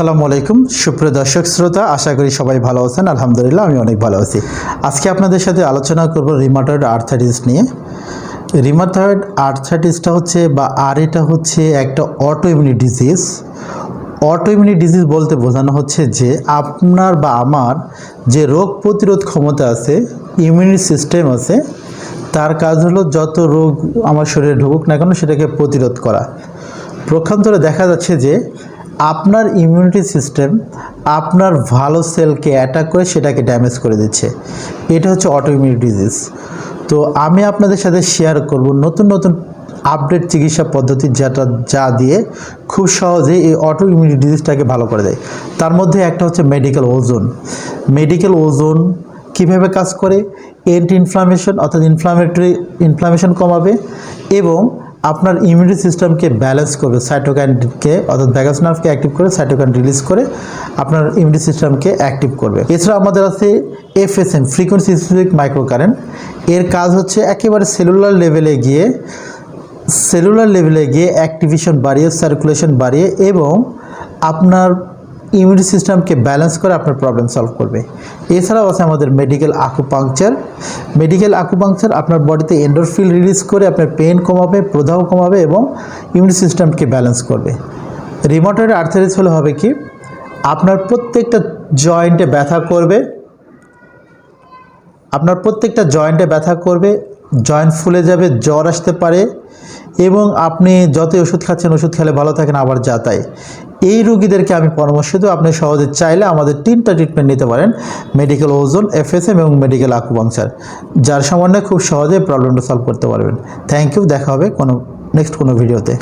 আসসালামু আলাইকুম। সুপ্রিয় দর্শক শ্রোতা, আশা করি সবাই ভালো আছেন। আলহামদুলিল্লাহ, আমি অনেক ভালো আছি। আজকে আপনাদের সাথে আলোচনা করব রিমাটয়েড আর্থাইটিস নিয়ে। রিমাটয়েড আর্থাইটিসটা হচ্ছে বা আর এটা হচ্ছে একটা autoimmune disease autoimmune disease বলতে বোঝানো হচ্ছে যে আপনার বা আমার যে রোগ প্রতিরোধ ক্ষমতা আছে ইমিউনি সিস্টেম আছে, তার কাজ হলো যত রোগ আমার শরীরে ঢুকুক না কেন সেটাকে প্রতিরোধ করা। প্রক্ষান্তরে দেখা যাচ্ছে যে আপনার ইমিউনিটি সিস্টেম আপনার ভালো সেলকে অ্যাটাক করে সেটাকে ড্যামেজ করে দিচ্ছে। এটা হচ্ছে অটো ইমিউনিটি ডিজিজ তো আমি আপনাদের সাথে শেয়ার করব নতুন নতুন আপডেট চিকিৎসা পদ্ধতি যেটা, যা দিয়ে খুব সহজে এই অটো ইমিউনিটি ডিজিজটাকে ভালো করে দেয়। তার মধ্যে একটা হচ্ছে মেডিকেল ওজন মেডিকেল ওজন কীভাবে কাজ করে? এন্টি ইনফ্লামেশন অর্থাৎ ইনফ্লামেটরি ইনফ্লামেশন কমাবে এবং আপনার ইমিউনিটি সিস্টেমকে ব্যালেন্স করবে সাইটোকাইনকে অর্থাৎ ভ্যাগাস নার্ভকে অ্যাক্টিভ করে সাইটোকাইন রিলিজ করে আপনার ইমিউনিটি সিস্টেমকে অ্যাক্টিভ করবে। এছাড়া আমাদের আছে এফএসএম ফ্রিকোয়েন্সি স্পেসিফিক মাইক্রোকারেন্ট এর কাজ হচ্ছে একেবারে সেলুলার লেভেলে গিয়ে সেলুলার লেভেলে গিয়ে অ্যাক্টিভেশন বাড়িয়ে সার্কুলেশন বাড়িয়ে এবং আপনার ইমিউনিটি সিস্টেমকে ব্যালেন্স করে আপনার প্রবলেম সলভ করবে। এছাড়াও আছে আমাদের মেডিকেল আকুপাংচার মেডিকেল আকুপাংচার আপনার বডিতে এন্ডোরফিল রিলিজ করে আপনার পেন কমাবে, প্রদাহ কমাবে এবং ইমিউনিটি সিস্টেমকে ব্যালেন্স করবে। রিমোটেড আর্থারিস হলে হবে কি? আপনার প্রত্যেকটা জয়েন্টে ব্যথা করবে। আপনার প্রত্যেকটা জয়েন্টে ব্যথা করবে জয়েন্ট ফুলে যাবে, জ্বর আসতে পারে এবং আপনি যতই ওষুধ খাচ্ছেন, ওষুধ খেলে ভালো থাকেন, আবার যা এই রুগীদেরকে আমি পরামর্শ দেবো। আপনি সহজে চাইলে আমাদের তিনটা ট্রিটমেন্ট নিতে পারেন। মেডিকেল ওজন এফএসএম এবং মেডিকেল আকুপাংচার যার সামান্য খুব সহজে প্রবলেমটা সলভ করতে পারবেন। থ্যাংক ইউ দেখা হবে কোনো নেক্সট কোনো ভিডিওতে